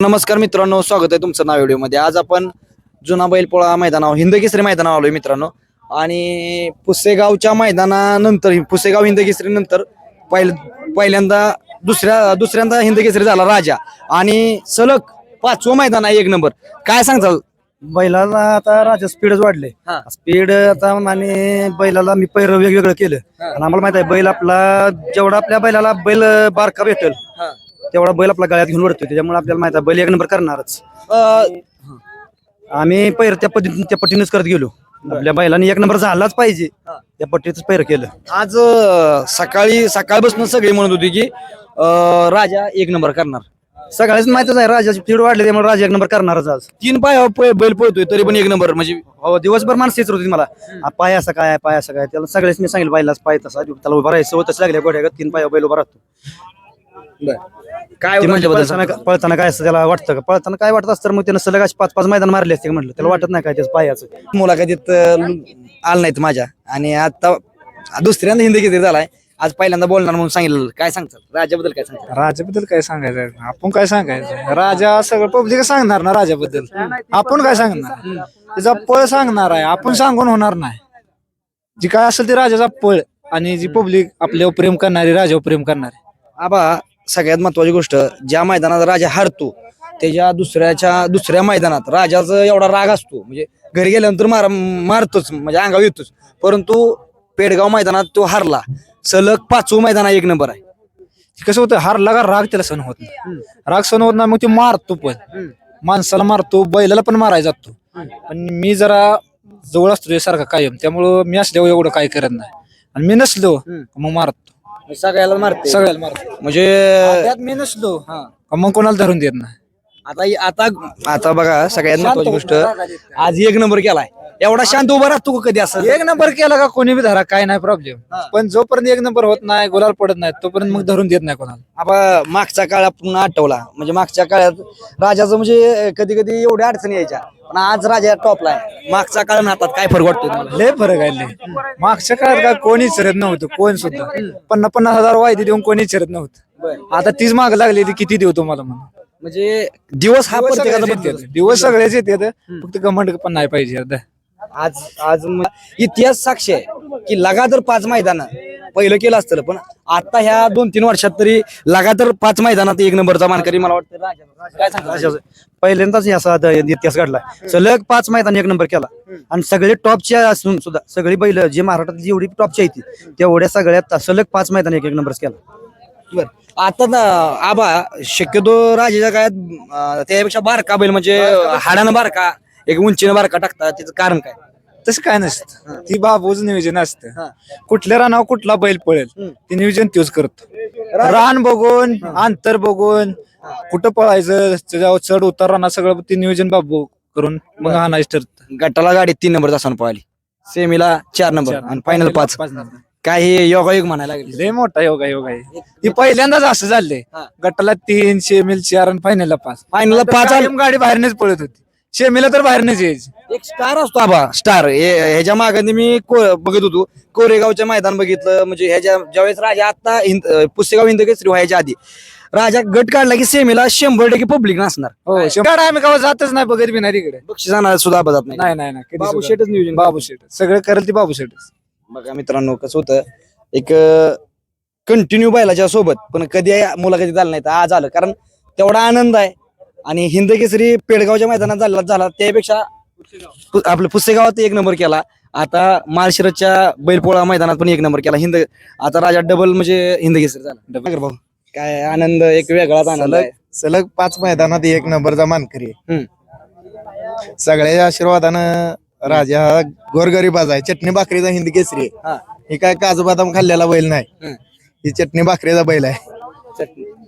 नमस्कार मित्रांनो स्वागत आहे तुमचं नाव व्हिडिओमध्ये. आज आपण जुना बैलपोळा मैदानावर हिंदकेसरी मैदानावर आलोय मित्रांनो. आणि पुसेगावच्या मैदानानंतर पुसेगाव हिंदकेसरी नंतर पहिल पहिल्यांदा दुसऱ्या दुसऱ्यांदा हिंदकेसरी झाला राजा. आणि सलग पाचवं मैदान आहे एक नंबर. काय सांगताल? बैलाला आता राजा स्पीडच वाढले. हा. स्पीड आता आणि बैलाला मी पैर वेगवेगळं केलं. आणि आम्हाला माहीत आहे बैल आपला जेवढा आपल्या बैलाला बैल बारका भेटेल तेवढा बैल आपला गळ्यात घेऊन वरतो त्याच्यामुळे आपल्याला माहीत आहे बैल एक नंबर करणारच. अं, आम्ही पैर त्या पद्धतीने त्या पट्टीनेच करत गेलो. आपल्या बैलाने एक नंबर झालाच पाहिजे. त्या पट्टीच पैर केलं. आज अं, सकाळी सकाळपासून सगळी म्हणत होती की अं, राजा एक नंबर करणार. सगळ्याच माहितच आहे राजाची स्पीड वाढली त्यामुळे राजा एक नंबर करणारच आज. तीन पाय बैल पळतोय तरी पण एक नंबर म्हणजे हो दिवसभर माणसं येत होती मला. पाय असं काय पाय असं काय त्याला सगळेच मी सांगितलं बैलाच पाय तसा त्याला उभा राहायचं होतच लागल्या गोड्या तीन पाय बैल उभा राहतो. काय ते म्हणजे पळताना पळताना काय असतं त्याला वाटतं का? पळताना काय वाटत असतं? तर मग त्यानं सलग अशी पाच पाच मैदान मारले असते म्हटलं? त्याला वाटत नाही काय त्याचं पायाचं? मुलाखतीत अं, आलं नाहीत माझ्या. आणि आता दुसऱ्यांदा हिंदी किती झालाय? आज पहिल्यांदा बोलणार म्हणून सांगितलं. काय सांगतात? राजाबद्दल काय सांगतात? राजाबद्दल काय सांगायचं? आपण काय सांगायचं? राजा सगळं पब्लिक सांगणार ना राजाबद्दल? आपण काय सांगणार? त्याचा पळ सांगणार आहे. आपण सांगून होणार नाही. जी काय असेल ते राजाचा पळ आणि जी पब्लिक आपल्यावर प्रेम करणारी राजावर प्रेम करणारी. आबा सगळ्यात महत्वाची गोष्ट ज्या मैदानात राजा हारतो त्याच्या दुसऱ्याच्या दुसऱ्या मैदानात राजाचा एवढा राग असतो. म्हणजे घरी गेल्यानंतर मार मारतोच म्हणजे अंगावर येतोच. परंतु पेडगाव मैदानात तो हारला. सलग पाचवं मैदान एक नंबर आहे. कसं होतं हारला का राग त्याला सण होत नाही. राग सण होत नाही मग ते मारतो पण. माणसाला मारतो बैलाला पण मारायला जातो. पण मी जरा जवळ असतो सारखा कायम. त्यामुळं मी असल्यावर एवढं काय करत नाही. आणि मी नसलो मग मारतो. सगळ्याला मारते. सगळ्याला मारतो. म्हणजे त्यात मी नसलो हा. मग कोणाला धरून देत नाही? आता आता आता बघा सगळ्यात महत्वाची गोष्ट आज एक नंबर केलाय. एवढा शांत उभा राहतो का कधी असं? एक नंबर केला का कोणी बी धरा काय नाही प्रॉब्लेम पण जोपर्यंत एक नंबर होत नाही गुलाल पडत नाही तोपर्यंत मग धरून देत नाही कोणाला. आपण मागचा काळ आपण आठवला. म्हणजे मागच्या काळात राजाचं म्हणजे कधी कधी एवढ्या अडचणी यायच्या. पण आज राजा टॉपला आहे. मागचा काळ हातात काय फरक वाटतो लय फरक आहे लय. मागच्या काळात काय कोणी विचारत नव्हतं कोण सुद्धा. पन्नास पन्नास हजार वायदे देऊन कोणी विचारत नव्हतं. आता तीच माग लागली ती किती देऊ तुम्हाला म्हणून? म्हणजे दिवस हा दिवस प्रत्येकाचा सगळ्याच बदलत येतात. दिवस सगळेच येतात. फक्त घमंड पण नाही पाहिजे आता. आज आज म- इतिहास साक्षी आहे की लगातार पाच मैदान. पहिलं केलं असतं पण आता ह्या दोन तीन वर्षात तरी लगातार पाच मैदानात एक नंबरचा मानकरी मला वाटतं. राजा. काय सांगता. पहिल्यांदाच हे असा आता इतिहास घडला. सलग पाच मैदान एक नंबर केला. आणि सगळे टॉपचे असून सुद्धा सगळी बैल जे महाराष्ट्रात जेवढी टॉपची आहेत ती, तेवढ्या सगळ्यात सलग पाच मैदान एक एक नंबर केला. बर. आता ना आबा शक्यतो राजाच्या काळात त्यापेक्षा बारका बैल म्हणजे हाडानं बारका एक उंचीनं बारका टाकतात त्याचं कारण काय? तसं काय नसतं. ती बाबूच नियोजन असतं. कुठल्या रानावर कुठला बैल पळेल ते नियोजन तोच करतो. रान बघून अंतर बघून कुठं पळायचं त्याच्यावर चढ उतार राहणार सगळं ते नियोजन बाबू करून मग आणायचं ठरतं. गटाला गाडी तीन नंबर तासानं पळाली. सेमीला चार नंबर आणि फायनल पाच नंबर. काय हे योगायोग म्हणायला लागले. लय मोठा योगा योगा आहे ती पहिल्यांदाच असं झालंय. हा. गटाला तीन शेमील चार आणि फायनलला पाच फायनलला पाच कायम गाडी बाहेरनेच पळत होती. शेमीला तर बाहेरनेच यायची. एक स्टार असतो आबा स्टार ह्याच्या मागे मी को- बघत होतो. कोरेगावचं मैदान बघितलं म्हणजे ह्याच्या ज्यावेळेस राजा आता हिंद अं, पुसेगाव हिंद केसरी व्हायच्या आधी राजा गट काढला की सेमीला शंभर टक्के पब्लिक नसणार. हो आम्ही गावात जातच नाही बघत बी नाही तिकडे. बक्षिसांना सुद्धा आबा जात नाही नाही नाही बाबू. शेठच नियोजन बाबू शेट सगळं करेल ती बाबू शेटच बघा मित्रांनो कसं होतं एक कंटिन्यू बैलाच्या सोबत पण कधी मुलाखतीत आलं नाही तर आज आलं. कारण तेवढा आनंद आहे. आणि हिंद केसरी पेडगावच्या मैदानात झाला झाला त्यापेक्षा आपलं पुसेगावात एक नंबर केला. आता माळशिरसच्या बैलपोळा मैदानात पण एक नंबर केला. हिंद आता राजा डबल म्हणजे हिंद केसरी झाला. डबल भाऊ. काय आनंद एक वेगळाच आनंद आहे. सलग पाच मैदानात एक नंबरचा मानकरी आहे. हम्म. सगळ्या आशीर्वादानं राजा हा आहे. चटणी भाकरीचा हिंद केसरी आहे. हा. हे काय काजू बदाम खाल्लेला बैल नाही. ही. चटणी भाकरीचा बैल आहे.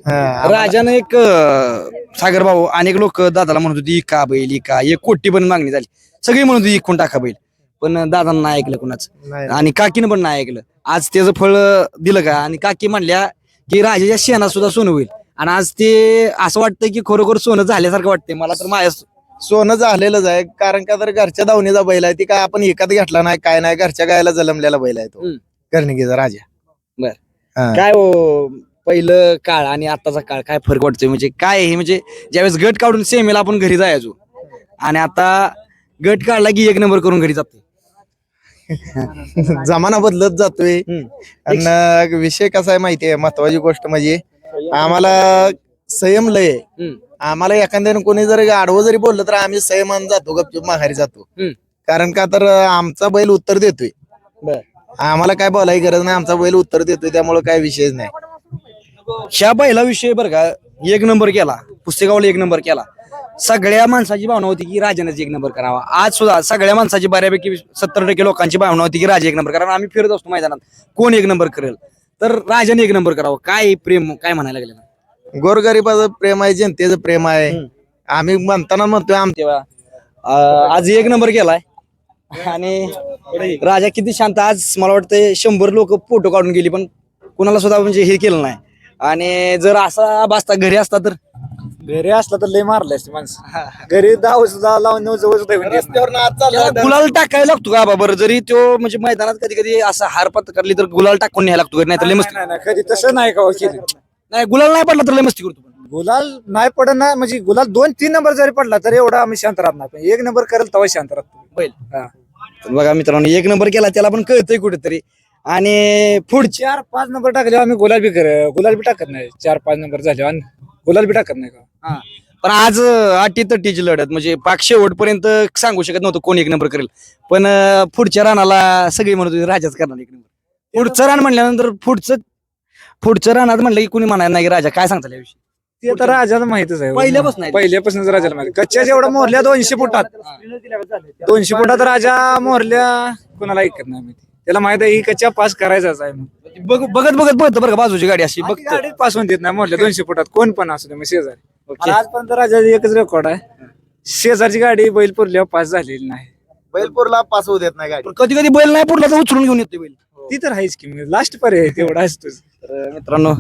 हा, राजानं एक अं, सागर भाऊ अनेक लोक दादाला म्हणत होती इका बैल इका एक कोटी पण मागणी झाली. सगळी म्हणत होती इकून टाका बैल. पण दादांना नाही ऐकलं कुणाच. नाही. आणि काकीनं पण नाही ऐकलं. आज त्याचं फळ दिलं का? आणि काकी म्हणल्या की राजाच्या शेणात सुद्धा सोनं होईल. आणि आज ते असं वाटतं की खरोखर सोनं झाल्यासारखं वाटतंय. मला तर माझ्या सोनं झालेलंच आहे कारण का तर घरच्या दावणीचा बैल आहे ती काय आपण एकात घेतला नाही काय नाही घरच्या गायला जलमलेला बैल आहे तो हम्म. कर्णिकीचा राजा बर. हा. काय हो पहिलं काळ आणि आताचा काळ काय फरक वाटतोय म्हणजे काय आहे म्हणजे ज्यावेळेस गट काढून सेमीला आपण घरी जायचो आणि आता गट काढला की एक नंबर करून घरी जातो जमाना बदलत जातोय आणि विषय कसा आहे माहितीये महत्वाची गोष्ट म्हणजे आम्हाला संयम लय आहे. हम्म. आम्हाला एखाद्यानं कोणी जर आडवं जरी बोललं तर आम्ही संयमान जातो गपचूप माघारी जातो. हम्म. कारण का तर आमचा बैल उत्तर देतोय. बर. आम्हाला काय बोलायची गरज नाही आमचा बैल उत्तर देतोय त्यामुळे काय विषयच नाही. ह्या बैला विषय बरं का एक नंबर केला पुस्तकावला एक नंबर केला. सगळ्या माणसाची भावना होती की राजानेच एक नंबर करावा. आज सुद्धा सगळ्या माणसाची बऱ्यापैकी सत्तर टक्के लोकांची भावना होती की राजा एक नंबर कारण आम्ही फिरत असतो मैदानात. कोण एक नंबर करेल? तर राजाने एक नंबर करावा. काय प्रेम काय म्हणायला लागले? ना गोरगरिबाचं प्रेम आहे जनतेचं प्रेम आहे. आम्ही म्हणताना म्हणतोय आम तेव्हा अं, आज एक नंबर केलाय. आणि राजा किती शांत आज मला वाटतं शंभर लोक फोटो काढून गेली पण कुणाला सुद्धा म्हणजे हे केलं नाही. आणि जर असा बसता घरी असता तर? घरी असला तर लय मारले असते माणसं. घरी दहा सुद्धा लावून नऊ गुलाल टाकायला लागतो का बाबा बरं? जरी तो म्हणजे मैदानात कधी कधी असं हार पात करली तर गुलाल टाकून न्यायला लागतो नाही तर लय मस्ती. नाही, नाही, कधी तसं नाही का हो नाही गुलाल नाही पडला तर लय मस्ती करतो पण. गुलाल नाही पडत ना म्हणजे गुलाल दोन तीन नंबर जरी पडला तर एवढा आम्ही शांत राहत नाही. पण एक नंबर करेल तेव्हा शांत राहतो. बैल. हा. तर बघा मित्रांनो एक नंबर केला त्याला पण कळतंय कुठेतरी. आणि पुढच्या चार पाच नंबर टाकले आम्ही गुलाल बी कर गुलाल बी टाकत नाही. चार पाच नंबर झाले आणि गुलाल बी टाकत नाही का? हा. पण आज अटी तटीची लढत म्हणजे पाक शेवटपर्यंत सांगू शकत नव्हतं कोण एक नंबर करेल. पण अं, पुढच्या रानाला सगळी म्हणत होती राजाच करणार एक नंबर. पुढचं रान म्हणल्यानंतर पुढचं पुढचं रानात म्हणलं की कुणी म्हणायला नाही राजा काय सांगता याविषयी? ते तर राजाला माहितच आहे. पहिल्यापासून आहे. पहिल्यापासूनच राजाला माहिती. कच्च्या जेवढा मोरल्या दोनशे फुटात. दोनशे फुटात राजा मोरल्या कोणाला ऐकत नाही माहिती. त्याला माहीत आहे ही कच्च्या पास करायचाच आहे म्हणून. बघ बघत बघत बघत बरं का बाजूची गाडी अशी आणि बघत गाडीत पास होऊन देत नाही मोरल्या दोनशे फुटात. कोण पण असू दे मग शेजारी. ओके. आणि आजपर्यंत राजाचा एकच रेकॉर्ड आहे. शेजारची गाडी बैल पुरल्यावर पास झालेली नाही. बैलपूरला पास होऊ देत नाही गाडी. कधी कधी बैल नाही पुढला तर उचलून घेऊन येतो बैल. ती तर आहेच की लास्ट पर्याय तेवढा असतोच. तर मित्रांनो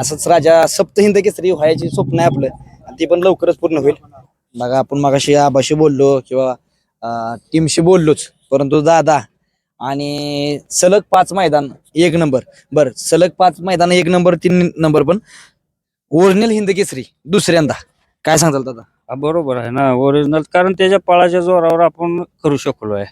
असंच राजा सप्तहिंद केसरी व्हायची स्वप्न आहे आपलं. आणि ते पण लवकरच पूर्ण होईल. बघा आपण मागाशी आबाशी बोललो किंवा टीमशी बोललोच. परंतु दादा आणि सलग पाच मैदान एक नंबर. बर सलग पाच मैदान एक नंबर तीन नंबर पण. ओरिजिनल हिंद केसरी दुसऱ्यांदा. काय सांगताल दादा? बरोबर आहे ना ओरिजिनल. कारण त्याच्या पळाच्या जोरावर आपण करू शकलो आहे.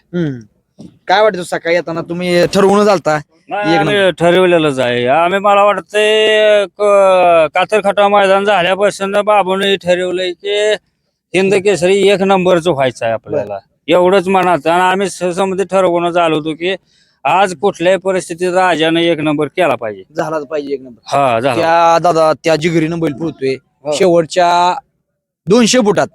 काय वाटतं सकाळी येताना? तुम्ही ठरवून चालता नाही, एक आम्ही ठरवलेलंच आहे. आम्ही मला वाटतंय क- कातरखटा मैदान झाल्यापासून बाबूने ठरवलंय की हिंद केसरी एक नंबरचं व्हायचं आहे आपल्याला. एवढंच मनात आणि आम्ही सहसामध्ये ठरवूनच आलो होतो की आज कुठल्याही परिस्थितीत राजाने एक नंबर केला पाहिजे. झालाच पाहिजे एक नंबर. हा झाला. त्या दादा त्या जिगरीनं बैल पळतोय. हो. शेवटच्या दोनशे फुटात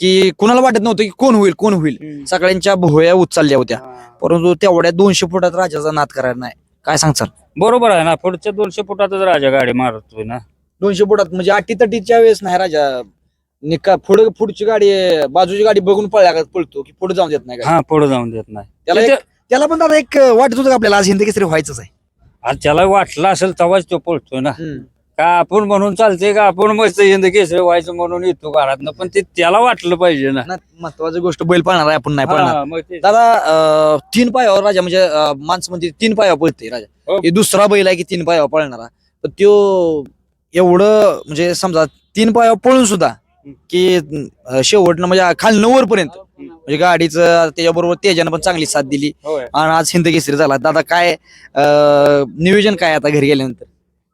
की कुणाला वाटत नव्हतं की कोण होईल कोण होईल. सगळ्यांच्या भोया उचलल्या होत्या. परंतु तेवढ्या दोनशे फुटात राजाचा नाद करायला नाही. काय सांगचाल बरोबर आहे ना पुढच्या दोनशे फुटातच राजा गाडी मारतोय ना. दोनशे फुटात म्हणजे अटी तटीच्या वेळेस नाही राजा. निका पुढे पुढची गाडी बाजूची गाडी बघून पळल्या का पळतो की पुढे जाऊन देत नाही गाडी. हा पुढे जाऊन देत नाही. त्याला एक- त्याला पण दादा एक वाटत होतं का आपल्याला आज हिंद केसरी व्हायचंच आहे? आज त्याला वाटलं असेल तेव्हाच तो पळतोय ना. का आपण म्हणून चालते का? आपण मस्त केसरी व्हायचं म्हणून येतो घरात पण ते त्याला वाटलं पाहिजे ना. महत्वाची गोष्ट बैल पाळणार आहे आपण नाही हा, मग ते- दादा अं, तीन पायावर राजा म्हणजे अं, माणसं म्हणजे तीन पायावर पळते राजा. हो. हे दुसरा बैल आहे की तीन पायावर पळणारा. पण त्यो एवढं म्हणजे समजा तीन पायावर पळून सुद्धा की अं, शेवटनं म्हणजे खाल नव्वद पर्यंत म्हणजे गाडीचं त्याच्याबरोबर तेजानं पण चांगली साथ दिली. होय. आणि आज हिंद केसरी झाला. दादा काय अं, नियोजन काय आता घरी गेल्यानंतर?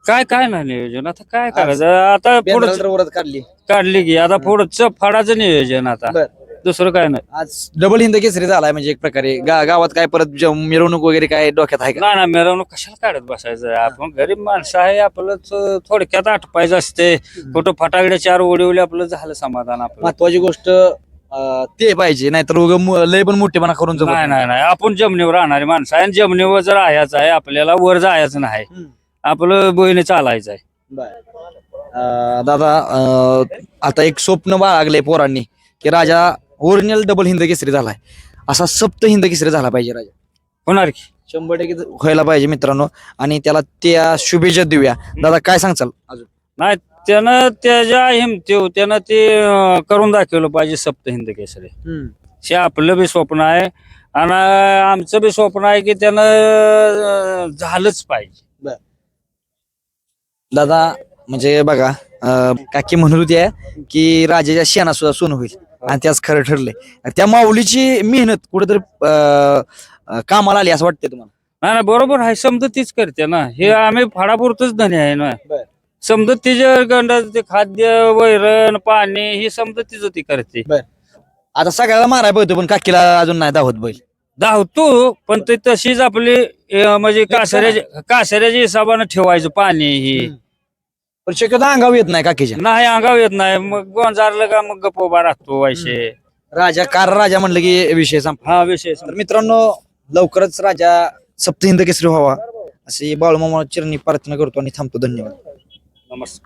काय काय नाही नियोजन. आता काय करायचं? आता पुढं वरच काढली. काढली की आता पुढचं फडाचं नियोजन आता. बर. दुसरं काय नाही. आज डबल हिंद केसरी झालाय म्हणजे एक प्रकारे. गा- गावात काय परत ज- मिरवणूक वगैरे काय डोक्यात आहे का? नाही ना मिरवणूक कशाला काढत बसायचं? आपण गरीब माणसं आहे आपलं थ- थोडक्यात आटपायचं असते. कुठं फटाकडे चार उडवले आपलं झालं समाधान आपलं. महत्वाची गोष्ट अं, ते पाहिजे. नाहीतर उगा मु- लय पण मोठेपणा करून जमत नाही नाही नाही. आपण जमिनीवर राहणारी माणसं आहे आणि जमिनीवर जर राहायचं आहे आपल्याला वर जायचं नाही. हम्म. आपलं बहिणी चालायचं आहे. अं, दादा अं, आता एक स्वप्न बाळगले पोरांनी की राजा ओरिजिनल डबल हिंद केसरी झालाय. असा सप्त हिंद केसरी झाला पाहिजे राजा. होणार की? शंभर टक्के व्हायला पाहिजे मित्रांनो. आणि त्याला त्या शुभेच्छा देऊया. दादा काय सांगचाल अजून? नाही त्यानं त्याच्या हिमतीव त्यानं ते अं, करून दाखवलं पाहिजे सप्त हिंद केसरी. हे आपलं बी स्वप्न आहे. आणि आमचं बी स्वप्न आहे की त्यानं अं, झालंच पाहिजे. दादा म्हणजे बघा अं, काकी म्हणत होत्या की राजाच्या शेणा सुद्धा सोनं होईल. आणि त्याच खरं ठरलंय. त्या माऊलीची मेहनत कुठेतरी अं, अं, कामाला आली असं वाटतंय तुम्हाला? नाही नाही, बरोबर आहे. समजा तीच करते ना. हे आम्ही फाडापुरतच धनी आहे ना. बर. समजा तिच्या गंडा ते खाद्य वैरण पाणी ही समजा तिचं ती करते. आता सगळ्याला माराय पाहिजे पण काकीला अजून नाही दावत बैल. धावतो पण ते तशीच आपली म्हणजे कासऱ्याच्या कासऱ्याच्या हिशोबानं ठेवायचं पाणी ही. पण शक्यतो अंगाव येत नाही काकीच्या. नाही अंगाव येत नाही. मग गोंजारलं का मग गप्प उभा राहतो वैसे. राजा कार राजा म्हणलं की विषय संपला. हा विषय तर मित्रांनो लवकरच राजा सप्तहिंद केसरी व्हावा. अशी बाळूमामा चिरणी प्रार्थना करतो आणि थांबतो. धन्यवाद. नमस्कार.